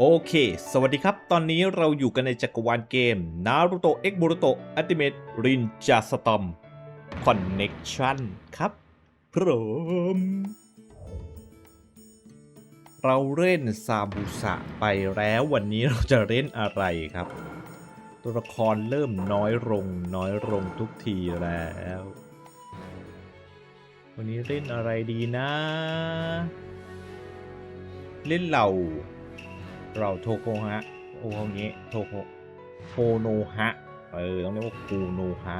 โอเค สวัสดีครับ ตอนนี้เราอยู่กันในจักรวาลเกม Naruto X Boruto Ultimate Ninja Storm Connection ครับพร้อมเราเล่นซาบุสะไปแล้ววันนี้เราจะเล่นอะไรครับ ตัวละครเริ่มน้อยลงน้อยลงทุกทีแล้ว วันนี้เล่นอะไรดีนะ เล่นเหล่า เราโทโกฮะโอ้โหเงี้โทโกโฮโนฮะเออต้องเรียกว่าคูโนฮะ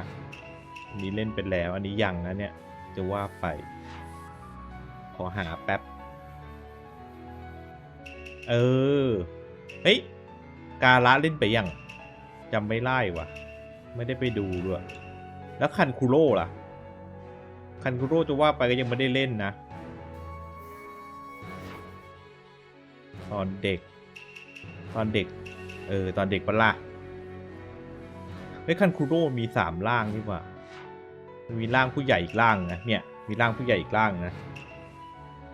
อันนี้เล่นไปแล้ว อันนี้ยังนะเนี่ย จะว่าไป ขอหาแป๊บ เออ เฮ้ย กาละเล่นไปยังจำไม่ไล่วะไม่ได้ไปดูด้วยแล้วคันคุโร่ล่ะ คันคุโร่จะว่าไปก็ยังไม่ได้เล่นนะ ตอนเด็ก ตอนเด็ก เออ ตอนเด็กปะล่ะไอ้ยคันคุโร่มีสามร่างนี่ว่ามีร่างผู้ใหญ่อีกร่างนะเนี่ย มีร่างผู้ใหญ่อีกร่างนะ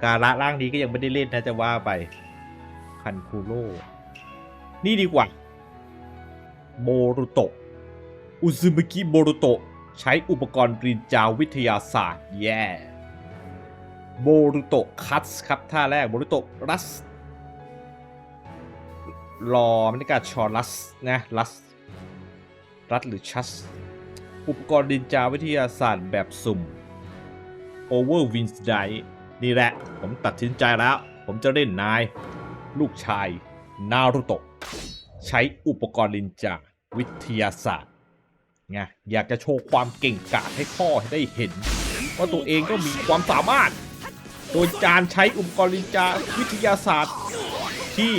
การะร่างนี้ก็ยังไม่ได้เล่นนะจะว่าไปคันคุโร่นี่ดีกว่าโบรุโตะอุซึมิกิโบรุโตะใช้อุปกรณ์ปรินจาวิทยาศาสตร์แย่โบรุโตะคัตส์ครับท่าแรกโบรุโตะรัส รอมันกาชอรัสนะรัสรัสหรือชัส อุปกรณ์ดินจาวิทยาศาสตร์แบบสุ่ม Over w i n s d i นี่แหละ ผมตัดสินใจแล้ว ผมจะเล่นนาย ลูกชาย นารุโตะ ใช้อุปกรณ์ดินจาวิทยาศาสตร์ไงอยากจะโชว์ความเก่งกาจให้พ่อให้ได้เห็น ว่าตัวเองก็มีความสามารถ โดยการใช้อุปกรณ์ดินจาวิทยาศาสตร์ที่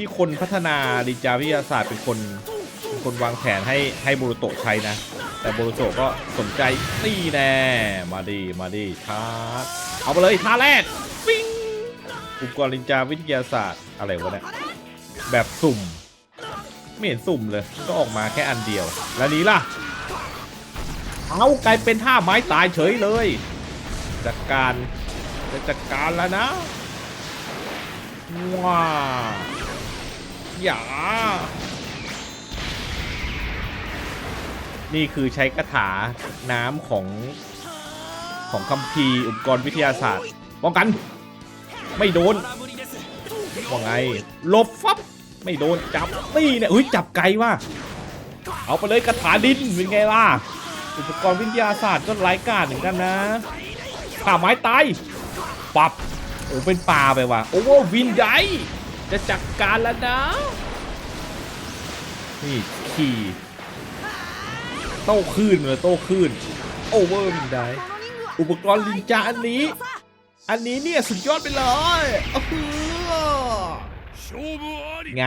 ที่คนพัฒนาดิจาวิทยาศาสตร์เป็นคนเป็นคนวางแผนให้ให้โบรุโตะใช้นะ แต่โบรุโตะก็สนใจนี่แน่มาดีมาดีท้าเอาไปเลยท่าแรกปิ้งอุปกรณ์ดินจาวิทยาศาสตร์อะไรวะเนี่ยแบบสุ่ม ไม่เห็นสุ่มเลย ก็ออกมาแค่อันเดียว แล้วนี้ล่ะ เอากลายเป็นท่าไม้ตายเฉยเลยจัดการจะจัดการแล้วนะว้า อย่า นี่คือใช้กระถาน้ำของ ของคัมภีร์อุปกรณ์วิทยาศาสตร์ป้องกัน ไม่โดนว่าไงหลบฟับไม่โดนจับนี่เนี่ยเฮ้ยจับไกลว่ะเอาไปเลยกระถาดินเป็นไงล่ะอุปกรณ์วิทยาศาสตร์ก็ไร้กาจเหมือนกันนะผ่าไม้ตายปับโอ้เป็นปลาไปว่ะโอเวอร์วินได จะจัดการแล้วนะ นี่ขี่โต้คลื่นเลยโต้คลื่นโอเวอร์วินไดอุปกรณ์ลินจาอันนี้ อันนี้เนี่ยสุดยอดไปเลยโอ้โหไง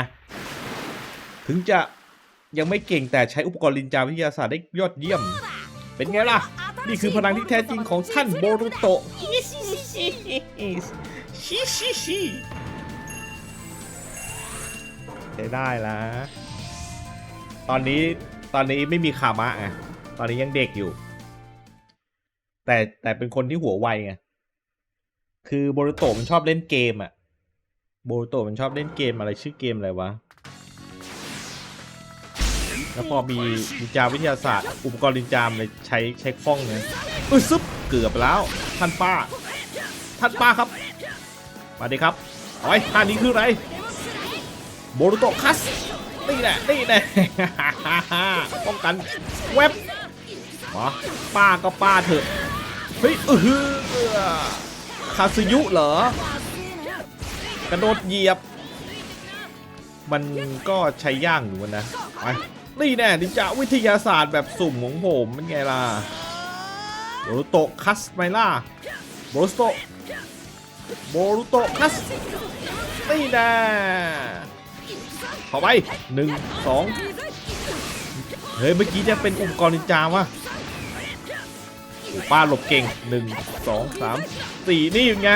ถึงจะยังไม่เก่งแต่ใช้อุปกรณ์ลินจาวิทยาศาสตร์ได้ยอดเยี่ยม เป็นไงล่ะ นี่คือพลังที่แท้จริงของท่านโบรุโตะ ใช้ได้ละตอนนี้ตอนนี้ไม่มีคามะไงตอนนี้ยังเด็กอยู่ แต่แต่เป็นคนที่หัวไวไงคือโบรุโตมันชอบเล่นเกมอะโบรุโตมันชอบเล่นเกมอะไรชื่อเกมอะไรวะแล้วพอมีนินจาวิทยาศาสตร์ อุปกรณ์นินจามเลยใช้ใช้คล่องไงเออซึบเกือบแล้ว ท่านป้า ท่านป้าครับ มาดิครับ เอาไว้ท่านี้คืออะไร โบรุโตคัสนี่แหละนี่แหละป้องกันเว็บมาป้าก็ป้าเถอะเฮ้ยเออคาซึยุเหรอกระโดดเหยียบ มันก็ใช้ย่างอยู่นะไปนี่แน่นิจาวิทยาศาสตร์แบบสุ่มของผมเป็นไงล่ะโบรุโตคัสไมล่ะโบรุโตโบรุโตคัสนี่แน่ เข้าไปหนึ่งสองเฮ้ยเมื่อกี้จะเป็นอุปกรณ์นินจาวะโอ้ป้าหลบเก่งหนึ่งสองสามสี่นี่ไง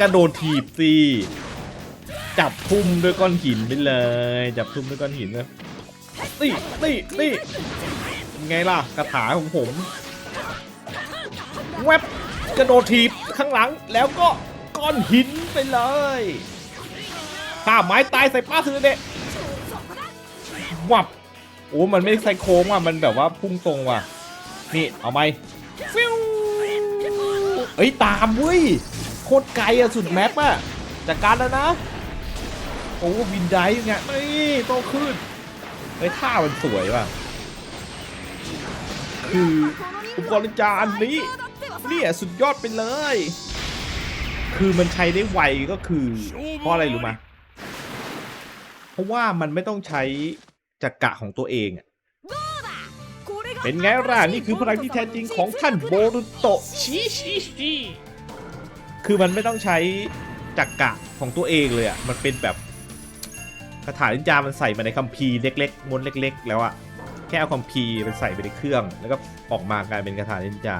กระโดดถีบสิจับทุ่มด้วยก้อนหินไปเลย จับทุ่มด้วยก้อนหินเลยนี่นี่นี่ไงล่ะกระถาของผมแวบกระโดดถีบข้างหลังแล้วก็ก้อนหินไปเลยท่าไม้ตายใส่ป้าซื้อเดะ วับโอ้มันไม่ใส่โค้งว่ะมันแบบว่าพุ่งตรงว่ะ นี่เอาไหมฟิวเอ้ยตามเว้ยโคตรไกลอะสุดแมปอะจัดการแล้วนะโอ้บินได้ยังไงนี่โตขึ้นเฮ้ท่ามันสวยว่ะคืออุปกรณ์จานนี้เนี่ยสุดยอดไปเลย คือมันใช้ได้ไวก็คือเพราะอะไรรู้ไหมเพราะว่ามันไม่ต้องใช้ จักระของตัวเองอะเป็นไงล่ะนี่คือพลังที่แท้จริงของท่านโบรุโตะชิชิชิคือมันไม่ต้องใช้จักระของตัวเองเลยอะมันเป็นแบบคาถานินจามันใส่มาในคัมภีร์เล็กๆม้วนเล็ก ๆ แล้วอะแค่เอาคัมภีร์ไปใส่ไปในเครื่อง แล้วก็ออกมากลายเป็นคาถานินจา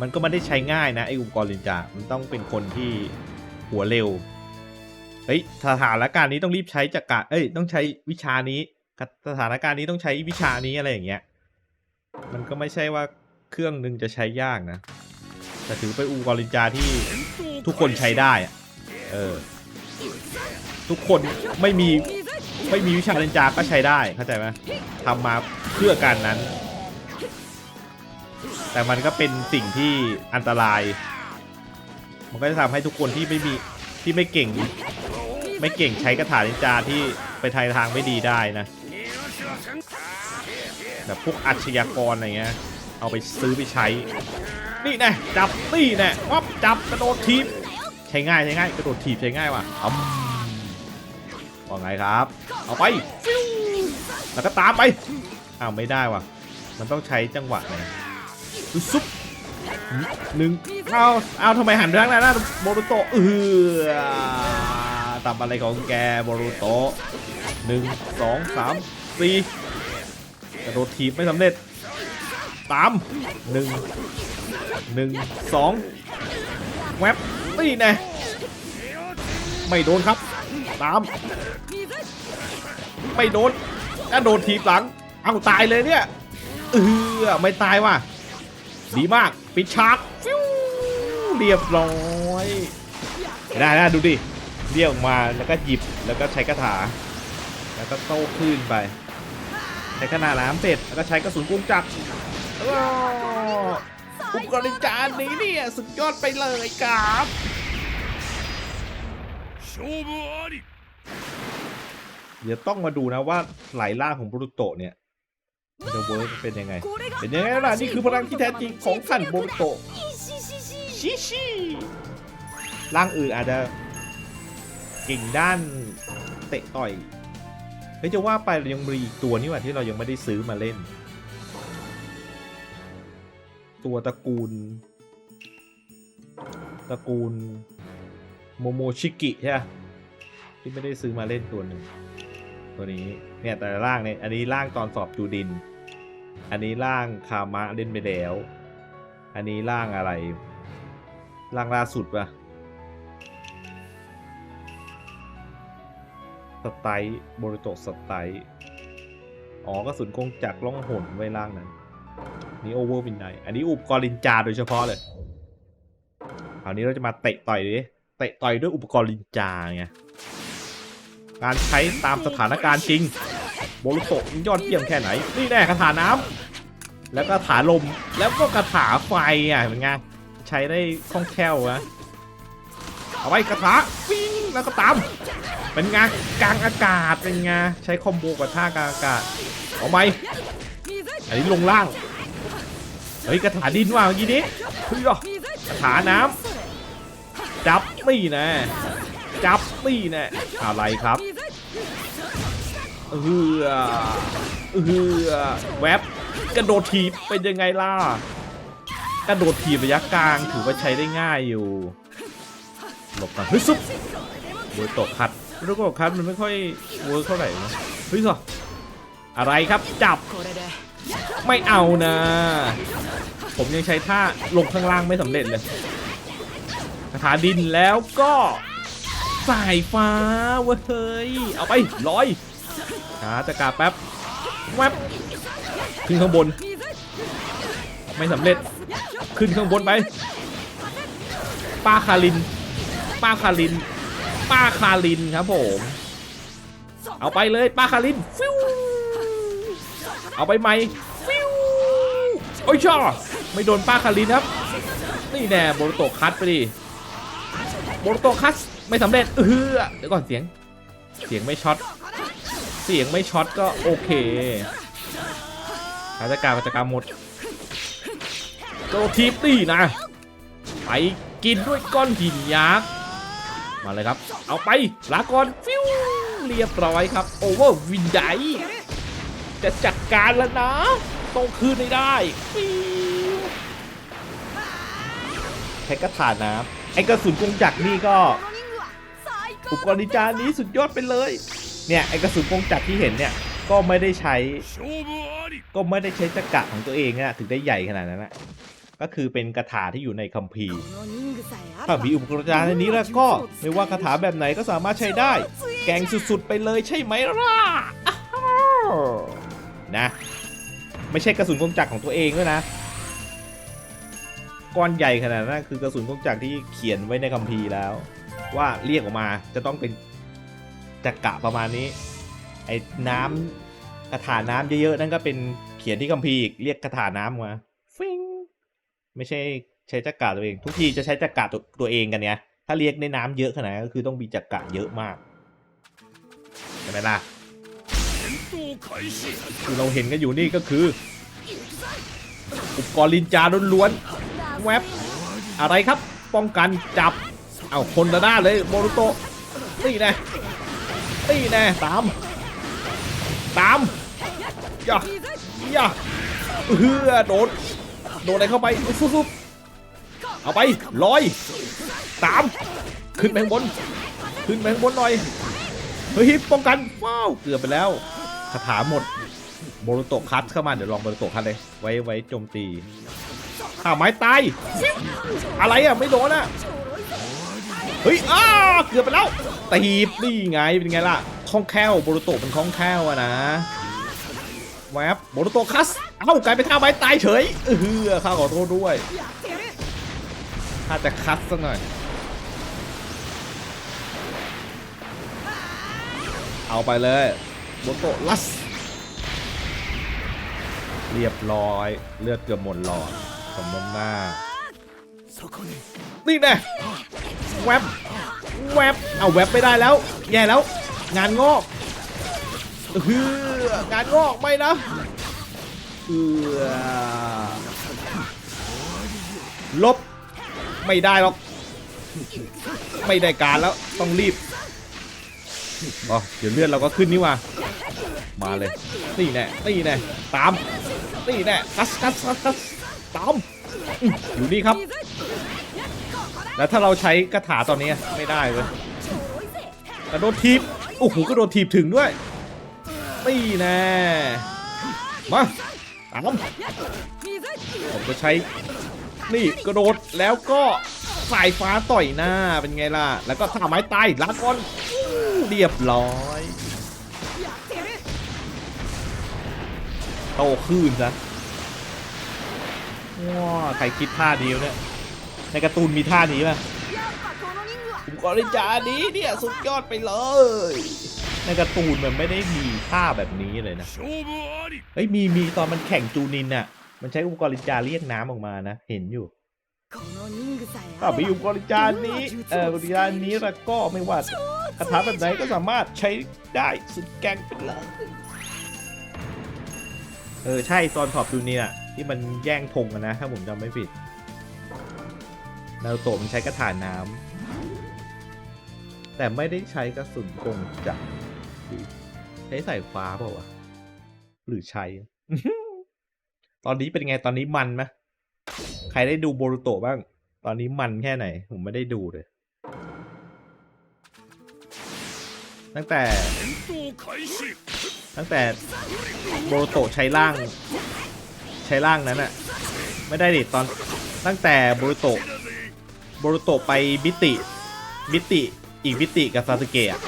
มันก็ไม่ได้ใช้ง่ายนะไออุปกรณ์นินจา มันต้องเป็นคนที่หัวเร็ว เฮ้ยสถานการณ์นี้ต้องรีบใช้จักระเอ้ยต้องใช้วิชานี้สถานการณ์นี้ต้องใช้วิชานี้อะไรอย่างเงี้ย มันก็ไม่ใช่ว่าเครื่องหนึ่งจะใช้ยากนะ แต่ถือเป็นอุปกรณ์นินจาที่ทุกคนใช้ได้อะเออ ทุกคนไม่มีไม่มีวิชานินจาก็ใช้ได้เข้าใจไหมทำมาเพื่อการนั้น แต่มันก็เป็นสิ่งที่อันตราย มันก็จะทำให้ทุกคนที่ไม่มีที่ไม่เก่ง ไม่เก่งใช้คาถานินจาที่ไปทายทางไม่ดีได้นะ แบบพวกอาชญากรอะไรเงี้ย เอาไปซื้อไปใช้ นี่แน่จับนี่แน่วับจับกระโดดทีบใช้ง่ายใช้ง่ายกระโดดทีบใช้ง่ายว่ะอืมว่าไงครับ เอาไปแล้วก็ตามไปอ้าวไม่ได้ว่ะ มันต้องใช้จังหวะไหนอุ๊ยซุปหนึ่งเอาเอาทำไมหันไปทางนั้นนะโบรุโตะเออ ทำอะไรของแกบรุโตหนึ่งสองสามสี่กระโดดทีบไม่สำเร็จตามหนึ่งหนึ่งสองแวบนี่แน่ไม่โดนครับ ตาม ไม่โดนกระโดดทีบหลัง เอาตายเลยเนี่ย เออไม่ตายว่ะ ดีมาก ปิดฉากเรียบร้อย ได้นะดูดิ เรียกมาแล้วก็หยิบแล้วก็ใช้กระถา แล้วก็โต้คลื่นไป ใช้ขนาดน้ำเสร็จแล้วก็ใช้กระสุนกุ้งจับก็อุปกรณ์จานนี้เนี่ยสุดยอดไปเลยครับเดี๋ยวต้องมาดูนะว่าไหลล่าของบรูโตเนี่ยจะเวิร์กเป็นยังไง เป็นยังไงล่ะนี่คือพลังที่แท้จริงของขันบรูโตชิชิร่างอื่นอาจจะ เก่งด้านเตะต่อยเฮ้ยจะว่าไปเรายังมีอีกตัวนี่หว่าที่เรายังไม่ได้ซื้อมาเล่น ตัวตระกูล ตระกูลโมโมชิกิใช่ไหมที่ไม่ได้ซื้อมาเล่นตัวหนึ่งตัวนี้เนี่ยแต่ละร่างเนี่ยอันนี้ร่างตอนสอบจูดิน อันนี้ร่างคามะเล่นไปแล้ว อันนี้ร่างอะไร ร่างล่าสุดปะ สไตล์โบริโตสไตล์อ๋อกระสุนกงจักรล่องหนไว้ร่างนั้นนี่โอเวอร์วินไนอันนี้อุปกรณ์ลินจาโดยเฉพาะเลยคราวนี้เราจะมาเตะต่อยดิเตะต่อยด้วยอุปกรณ์ลินจาไงการใช้ตามสถานการณ์จริง โบรุโตะยอดเยี่ยมแค่ไหน นี่แน่คาถาน้ำแล้วก็ถาลมแล้วก็คาถาไฟอะเป็นไงใช้ได้คล่องแคล่วนะเอาไว้คาถาวิ่งแล้วก็ตาม เป็นไงกลางอากาศเป็นไงใช้คอมโบกับท่ากลางอากาศเอาไหมอันนี้ลงล่างเฮ้ยคาถาดินว่ะเมื่อกี้นี้เฮ้ยคาถาน้ำจับนี่แนะจับนี่แนะอะไรครับเออเออแวบกระโดดถีบเป็นยังไงล่ะกระโดดถีบระยะกลางถือว่าใช้ได้ง่ายอยู่หลบกันเฮ้ยซุปโดยตกคัด โรโก็ครับมันไม่ค่อยเวิร์กเท่าไหร่นะเฮ้ยสออะไรครับจับ ไม่เอานะ ผมยังใช้ท่าลงข้างล่างไม่สำเร็จเลยคาถาดินแล้วก็สายฟ้าเว้ยเอาไปร้อยขาตะกาแป๊บแป๊บขึ้นข้างบน ไม่สำเร็จขึ้นข้างบนไปป้าคารินป้าคาริน ป้าคารินครับผม เอาไปเลยป้าคารินฟิวเอาไปใหมฟิวโอ้ยชอไม่โดนป้าคารินครับ นี่แน่โบรโตคัดไปดิโบรโตคัดไม่สำเร็จเออเดี๋ยวก่อนเสียง เสียงไม่ช็อต เสียงไม่ช็อตก็โอเคราชการราชการหมดโจทีปตี้นะ ไปกินด้วยก้อนหินยักษ์ มาเลยครับ เอาไปลาก่อฟิวเรียบร้อยครับโอเวอร์วินไดจะจัดการแล้วนะต้องคืนให้ได้แพ็กกระถาน้ำไอกระสุนกงจักรนี่ก็อุปกรณ์นจานนี้สุดยอดไปเลย เนี่ยไอกระสุนกงจักรที่เห็นเนี่ยก็ไม่ได้ใช้ ก็ไม่ได้ใช้จักระของตัวเองอะถึงได้ใหญ่ขนาดนั้นอะ ก็คือเป็นกระถาที่อยู่ในคัมภีร์ถ้ามีอุปกรณ์นินจาในนี้แล้วก็ไม่ว่าคาถาแบบไหนก็สามารถใช้ได้ แกงสุดๆไปเลยใช่ไหมล่ะอ้าวนะ ไม่ใช่กระสุนกงจักรของตัวเองด้วยนะก้อนใหญ่ขนาดนั้นคือกระสุนกงจักรที่เขียนไว้ในคัมภีร์แล้ว ว่าเรียกออกมาจะต้องเป็นจักระประมาณนี้ ไอ้น้ำคาถาน้ำเยอะๆนั่นก็เป็นเขียนที่คัมภีร์อีกเรียกคาถาน้ำมาฟิง ไม่ใช่ใช้จักระตัวเอง ทุกทีจะใช้จักระตัวตัวเองกันเนี่ยถ้าเรียกในน้ำเยอะขนาดก็คือต้องมีจักระเยอะมากใช่ไหมล่ะคือเราเห็นกันอยู่นี่ก็คืออุปกรณ์ลินจาล้วนๆแวบอะไรครับป้องกันจับเอาคนละหน้าเลยโมรุโตะตีแน่ตีแน่ตามตามย่าย่าเฮือโดน โดนอะไรเข้าไปฟุบๆเอาไปลอยตาม ขึ้นไปข้างบน ขึ้นไปข้างบนหน่อย เฮ้ยป้องกันว้าวเกือบไปแล้วคาถาหมดโบรุโตคัดเข้ามาเดี๋ยวลองโบรุโตคัดเลย ไว้ไว้โจมตีอ้าวไม้ตาย อะไรอะไม่โดนอะเฮ้ยอ้าเกือบไปแล้วตีบนี่ไงเป็นไงล่ะคล่องแคล่วโบรุโตเป็นคล่องแคล่วอะนะแวบโบรุโตคัส เอ้ากลายเป็นท่าไม้ตายเฉยเออข้าขอโทษด้วยถ้าจะคัดซะหน่อย เอาไปเลยโบโตลัส เรียบร้อย เลือดเกือบหมดหลอดสมน้ำหน้า นี่แน่แวบแวบเอาแวบไม่ได้แล้ว แย่แล้ว งานงอกเฮืองานงอกไม่นะ เออลบไม่ได้หรอก ไม่ได้การแล้วต้องรีบอ๋อเดี๋ยวเลือดเราก็ขึ้นนี่ว่ามาเลยนี่แน่นี่แน่ตามนี่แน่คัสคัสคัสคัสตามอยู่นี่ครับ แล้วถ้าเราใช้กระถาตอนนี้ไม่ได้เว้ยกระโดดทีบโอ้โหกระโดดทีบถึงด้วยนี่แน่มา ตามผมจะใช้นี่กระโดดแล้วก็สายฟ้าต่อยหน้าเป็นไงล่ะ แล้วก็ท่าไม้ตายลาก่อนเรียบร้อยโตขึ้นซะว้าใครคิดท่าดีวะเนี่ยในการ์ตูนมีท่านี้ป่ะ ผมกอริจานี้เนี่ยสุดยอดไปเลย ในการ์ตูนมันไม่ได้มีท่าแบบนี้เลยนะเฮ้ยมีมีตอนมันแข่งจูนินอะมันใช้อุปกรณ์ลิจาเรียกน้ำออกมานะ เห็นอยู่ถ้ามีอุปกรณ์ลิจานี้เอ่อลิจานี้แล้วก็ไม่ว่าคาถาแบบไหนก็สามารถใช้ได้สุดแกงไปเลยเออใช่ตอนถอบจูนินอะที่มันแย่งธงกันนะ ถ้าผมจำไม่ผิดนาโตมันใช้กระถาน้ำ แต่ไม่ได้ใช้กระสุนคงจักใช้สายฟ้าเปล่าวะหรือใช้ ตอนนี้เป็นไงตอนนี้มันไหมใครได้ดูโบรุโตบ้าง ตอนนี้มันแค่ไหน ผมไม่ได้ดูเลย ตั้งแต่ ตั้งแต่โบรุโตใช้ร่าง ใช้ร่างนั้นอะไม่ได้ดิตอนตั้งแต่โบรุโตโบรุโตไปมิติมิติ อีกมิติกับซาสึเกะ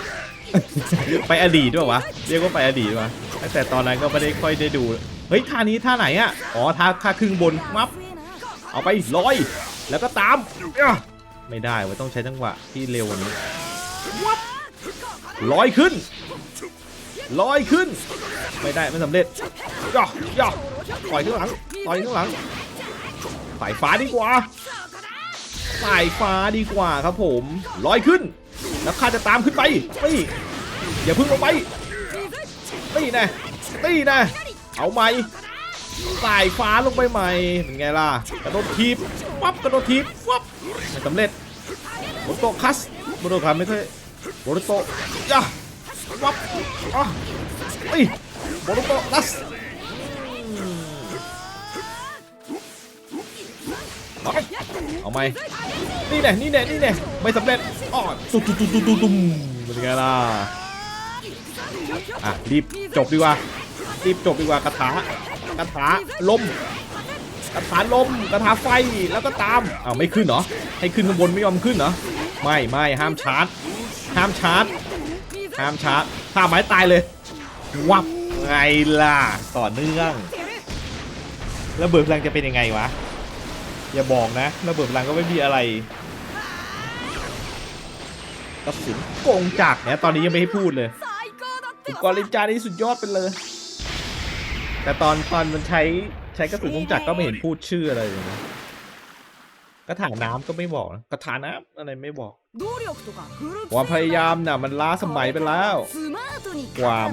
ไปอดีตด้วยวะเรียกว่าไปอดีตวะแต่ตอนนั้นก็ไม่ได้ค่อยได้ดู เฮ้ยท่านี้ท่าไหนอะอ๋อท่าท่าครึ่งบนมับเอาไปร้อย แล้วก็ตาม ไม่ได้เว้ยต้องใช้จังหวะที่เร็วกว่านี้ลอยขึ้นลอยขึ้น ไม่ได้ไม่สำเร็จย่อย่อต่อยข้างหลังต่อยข้างหลังสายฟ้าดีกว่าสายฟ้าดีกว่าครับผมลอยขึ้น แล้วข้าจะตามขึ้นไปนี่อย่าพึ่งลงไปนี่นะนี่นะเอาใหม่สายฟ้าลงไปใหม่เป็นไงล่ะกระโดดทีบวับกระโดดทีบวับไม่สำเร็จโบโตคัสโบโตคัสไม่ใช่โบโตย่าวับอะเอ้ยโบโตคัสเอาเอาไหม นี่แน่นี่แน่นี่แน่ไม่สำเร็จอ๋อตุ้มตุ้มตุ้มตุ้มตุ้มเป็นไงล่ะอะรีบจบดีกว่ารีบจบดีกว่ากระถากระถาลมกระถาลมกระถาไฟแล้วก็ตามอ้าวไม่ขึ้นเหรอให้ขึ้นข้างบนไม่ยอมขึ้นเหรอไม่ไม่ห้ามชาร์จห้ามชาร์จห้ามชาร์จถ้าไม้ตายเลยวับไงล่ะต่อเนื่องระเบิดพลังจะเป็นยังไงวะ อย่าบอกนะระเบิดลังก็ไม่มีอะไรกระสุนโกงจักเนี่ยตอนนี้ยังไม่ให้พูดเลยอุปกรณ์ลิจานี่สุดยอดไปเลย แต่ตอนตอนมันใช้ใช้กระสุนโกงจักก็ไม่เห็นพูดชื่ออะไรเลยนะกระถางน้ำก็ไม่บอกกระถางน้ำอะไรไม่บอกความพยายามน่ะมันล้าสมัยไปแล้ว ความ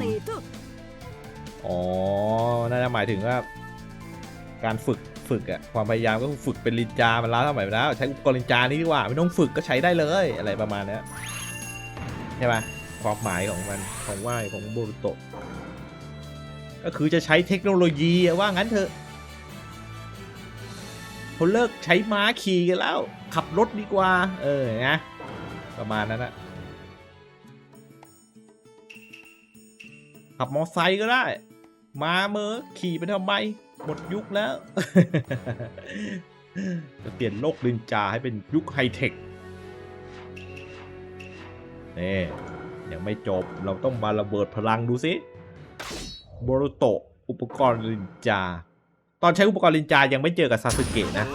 อ๋อน่าจะหมายถึงว่าการฝึก ฝึกอะความพยายามก็ฝึกเป็นลินจามันล้าสมัยไปแล้วใช้อุปกรณ์ลินจานี่ดีกว่าไม่ต้องฝึกก็ใช้ได้เลยอะไรประมาณนี้ใช่ไหมความหมายของมันของว่ายของโบรุโตะก็คือจะใช้เทคโนโลยีว่างั้นเถอะเขาเลิกใช้ม้าขี่กันแล้ว ขับรถดีกว่า เออนะประมาณนั้นอะขับมอไซค์ก็ได้ มาเมอขี่ไปทำไม หมดยุคแล้ว จะเปลี่ยนโลกลินจาให้เป็นยุคไฮเทคนี่ยังไม่จบเราต้องมาระเบิดพลังดูสิบรุโตอุปกรณ์ลินจา ตอนใช้อุปกรณ์ลินจายังไม่เจอกับซาสึเกะนะ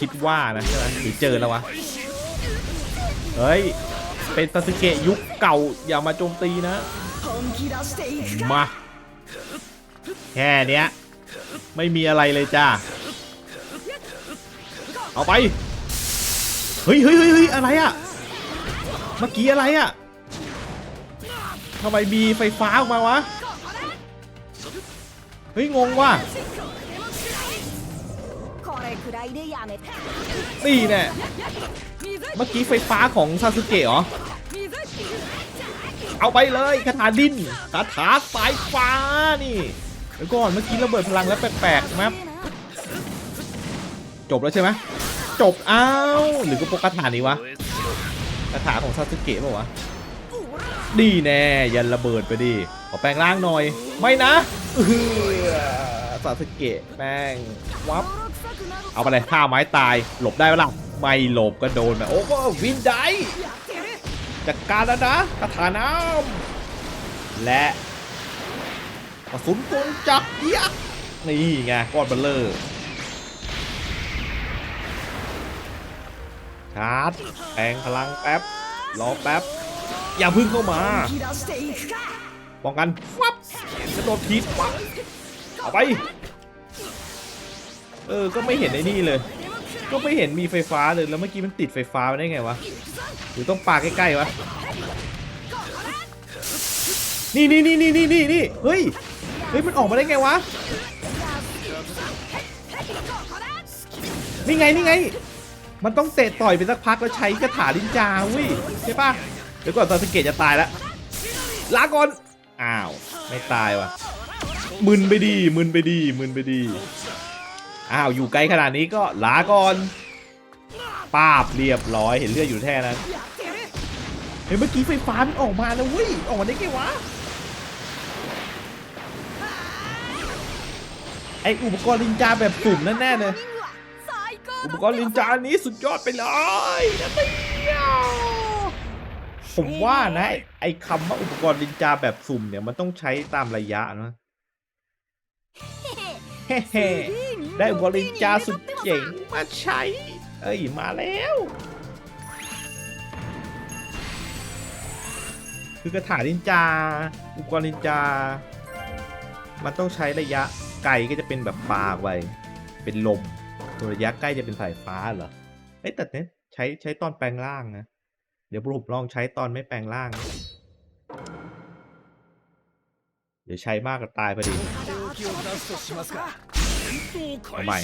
คิดว่านะใช่ไหมหรือเจอแล้ววะ เฮ้ย เป็นซาสึเกะยุคเก่าอย่ามาโจมตีนะ มา แค่เนี้ย ไม่มีอะไรเลยจ้า เอาไป เฮ้ยเฮ้ยเฮ้ยอะไรอะเมื่อกี้อะไรอะทำไมมีไฟฟ้าออกมาวะ เฮ้ยงงว่ะนี่แน่เมื่อกี้ไฟฟ้าของซาสึเกะเหรอ เอาไปเลยคาถาดินคาถาสายฟ้านี่ เดี๋ยวก่อนเมื่อกี้ระเบิดพลังแล้วแปลกๆมั้จบแล้วใช่ไหมจบอ้าวหรือก็ปกคาถานี้วะคาถาของซาสึเกะป่าวะดีแน่ยันระเบิดไปดีขอแปลงร่างหน่อย ไม่นะซาสึเกะแม่งวับเอาไปเลยข้าไม้ตายหลบได้ไหมล่ะไม่หลบก็โดนไปโอ้ก็วินได้จัดการแล้วนะคาถาน้ำและ กระสุนกลจับยักษ์นี่ไงก้อนเบลเลอร์ชาร์จแปลงพลังแป๊บรอแป๊บ อย่าพึ่งเข้ามาป้องกันวับกระโดดทีวับเอาไป เออ ก็ไม่เห็นไอ้นี่เลย ก็ไม่เห็นมีไฟฟ้าเลย แล้วเมื่อกี้มันติดไฟฟ้าได้ไงวะ หรือต้องปาใกล้ๆวะ นี่นี่นี่นี่นี่นี่เฮ้ย เฮ้ยมันออกมาได้ไงวะ นี่ไงนี่ไง มันต้องเตะต่อยไปสักพักแล้วใช้กระถาลินจาวิใช่ปะเดี๋ยวก่อนตอนสเกตจะตายแล้วลาก่อน อ้าว ไม่ตายวะมึนไปดี มึนไปดี มึนไปดี อ้าว อยู่ไกลขนาดนี้ก็ลาก่อนปาบเรียบร้อยเห็นเลือดอยู่แท่นั้นเฮ้ยเมื่อกี้ไฟฟ้ามันออกมาแล้ววิออกมาได้ไงวะ ไออุปกรณ์ลินจาแบบสุ่มแน่ๆเลย อุปกรณ์ลินจานี้สุดยอดไปเลยนี่ผมว่านะไอคำว่าอุปกรณ์ลินจาแบบสุ่มเนี่ยมันต้องใช้ตามระยะนะได้อุปกรณ์ลินจาสุดเจ๋งมาใช้ เอ้ยมาแล้วคือกระถานินจา อุปกรณ์ลินจา มันต้องใช้ระยะ ไกลก็จะเป็นแบบปลาไปเป็นลมส่วระยะใกล้จะเป็นสายฟ้าเหรอไอ้แต่เนี้ยใช้ใช้ตอนแปลงร่างนะ เดี๋ยวผมลองใช้ตอนไม่แปลงร่าง เดี๋ยวใช้มากก็ตายพอดีทำไม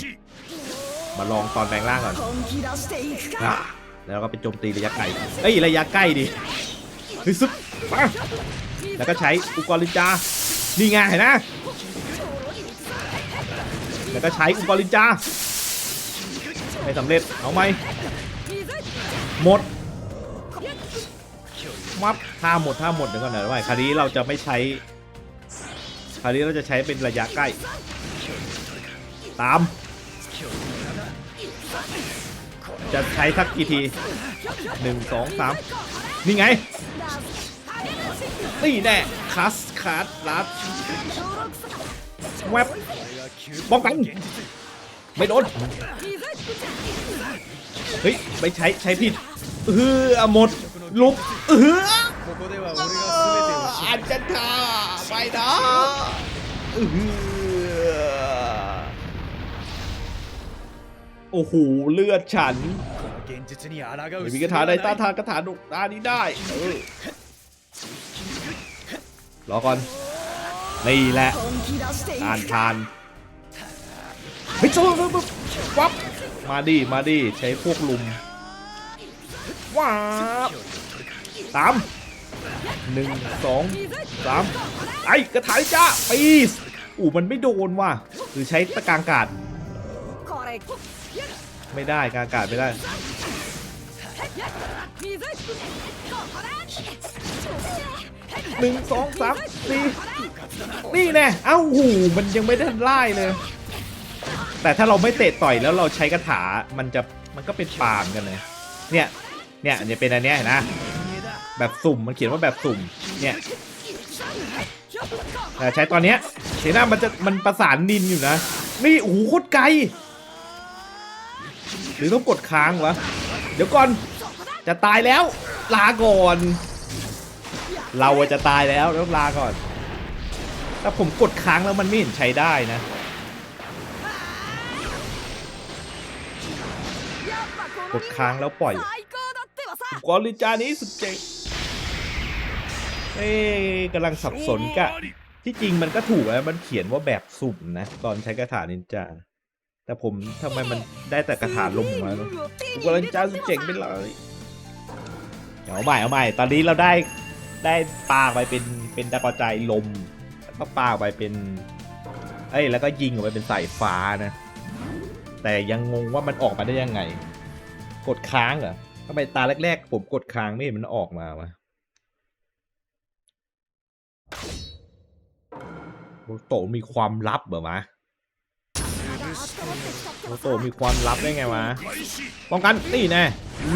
มาลองตอนแปลงร่างก่อน แล้วก็ไปโจมตีระยะไกล เอ้ยระยะใกล้ดิซึบแล้วก็ใช้อุกรณ์ลิจานี่ไงเห็นนะ แล้วก็ใช้อุปกรณ์ลินจาไม่สำเร็จ เอาไหม หมด มับท่าหมดท่าหมดเดี๋ยวก่อนนะว่าคราวนี้เราจะไม่ใช้ คราวนี้เราจะใช้เป็นระยะใกล้ ตาม จะใช้สักกี่ทีหนึ่งสองสามนี่ไง นี่แน่คัสคัสลัดแวบ ป้องกัน ไม่โดน เฮ้ย ไม่ใช้ ใช้ผิดเออหมด ลุกเอออาจจะทาไปนะเออโอ้โห เลือดฉันเดี๋มีกระถาใดต้านทานกระถาหนุกตานี้ได้รอก่อน นี่แหละ ทานทาน ฮ้ยสู้สู้สู้วับมาดิมาดิใช้พวกลุมว้าบสามหนึ่งสองสามไอ้กระถายจ้าปีสอู๋มันไม่โดนว่ะหรือใช้ตะกางอากาศこれไม่ได้กางอากาศไม่ได้หนึ่งสองสามสี่นี่แน่เอ้าหูมันยังไม่ได้ทันไล่เลย แต่ถ้าเราไม่เตะต่อยแล้วเราใช้กระถา มันจะมันก็เป็นปามกันเลย เนี่ย เนี่ยเนี่ยเป็นอันเนี้ยเห็นนะ แบบสุ่มมันเขียนว่าแบบสุ่ม เนี่ยแต่ใช้ตอนเนี้ยเห็นนะมันจะมันประสานดินอยู่นะ นี่โอ้โหโคตรไกล หรือต้องกดค้างวะ เดี๋ยวก่อน จะตายแล้ว ลาก่อน เราจะตายแล้วแล้วลาก่อน แต่ผมกดค้างแล้วมันไม่เห็นใช้ได้นะ กดค้างแล้วปล่อยกอลิจานี้สุดเจ๋งเอ้กำลังสับสนกะ ที่จริงมันก็ถูกแล้วมันเขียนว่าแบบสุ่มนะ ตอนใช้กระถานินจา แต่ผมทำไมมันได้แต่กระถาลมมาเนาะกอลินจาสุดเจ๋งไปเลยเอาใหม่เอาใหม่ ตอนนี้เราได้ได้ปาไปเป็นเป็นตะกอใจลมแล้วก็ปาไปเป็น เอ้ยแล้วก็ยิงออกไปเป็นสายฟ้านะ แต่ยังงงว่ามันออกมาได้ยังไง กดค้างเหรอทำไมตาแรก ๆ ผมกดค้างไม่เห็นมันออกมาวะโอโตมีความลับเหรอวะโอโตมีความลับได้ไงวะป้องกันนี่แน่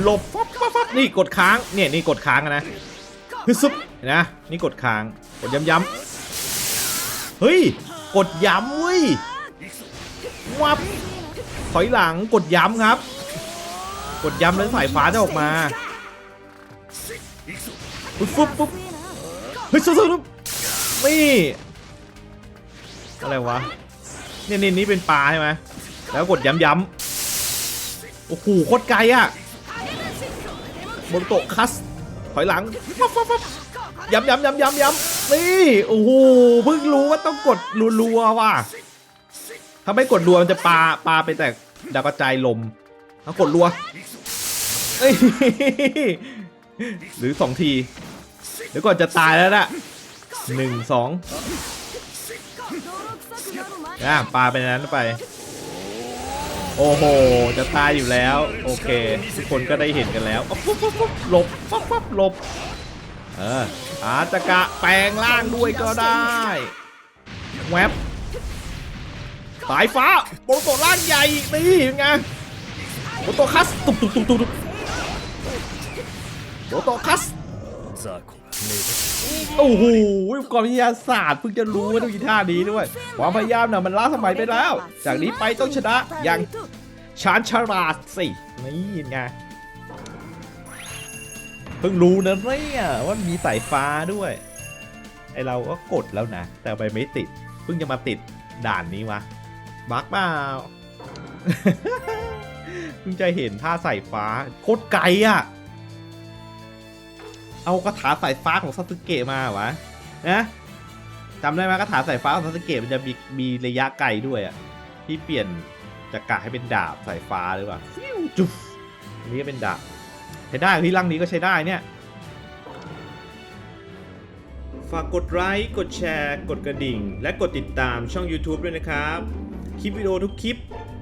หลบฟับฟับฟับนี่กดค้างเนี่ยนี่กดค้างอะนะฮึซึบเห็นะนี่กดค้างกดย้ำย้ำเฮ้ยกดย้ำเว้ยวับถอยหลังกดย้ำครับ กดย้ำแล้วสายฟ้าจะออกมาปุ๊บปุ๊บปุ๊บเฮ้ยซุบซุบซุบนี่อะไรวะเนี่ยนี่นี่เป็นปลาใช่ไหมแล้วกดย้ำย้ำโอ้โหโคตรไกลอะโมโตะคัสถอยหลังฟับฟับฟับย้ำย้ำย้ำย้ำย้ำนี่โอ้โหเพิ่งรู้ว่าต้องกดรัวๆว่ะถ้าไม่กดรัวมันจะปลาปลาไปแต่ดาวกระจายลม ถ้ากดรัวหรือสองทีเดี๋ยวก่อนจะตายแล้วนะหนึ่งสองอะปลาไปนนั้นไป โอ้โห จะตายอยู่แล้ว โอเค ทุกคนก็ได้เห็นกันแล้วปุ๊บปุ๊บปุ๊บหลบปั๊บปั๊บหลบ เอออาจกะแปลงร่างด้วยก็ได้แวบสายฟ้าโปรโตร่างใหญ่ นี่ยังไง โอโตคัสตุบตุบตุบตุบโอโตคัสโอ้โหกรวิทยาศาสตร์เพิ่งจะรู้ว่าต้องกีท่านี้ด้วย ความพยายามน่ะมันล้าสมัยไปแล้ว จากนี้ไปต้องชนะอย่างชานชาราสสินี่ไงเพิ่งรู้นะเนี่ยว่ามีสายฟ้าด้วย ไอเราก็กดแล้วนะ แต่ไปไม่ติด เพิ่งจะมาติดด่านนี้วะบักเปล่า เพิ่งจะเห็นท่าสายฟ้าโคตรไกลอะเอากระถาสายฟ้าของซาสึเกะมาวะนะจำได้ไหมกระถาสายฟ้าของซาสึเกะมันจะมีมีระยะไกลด้วยอะที่เปลี่ยนจากกะให้เป็นดาบสายฟ้าหรือเปล่าฟิวจุ๊บอันนี้ก็เป็นดาบใช้ได้ที่ร่างนี้ก็ใช้ได้เนี่ยฝากกดไลค์ กดแชร์ กดกระดิ่ง และกดติดตามช่อง YouTube ด้วยนะครับ คลิปวิดีโอทุกคลิป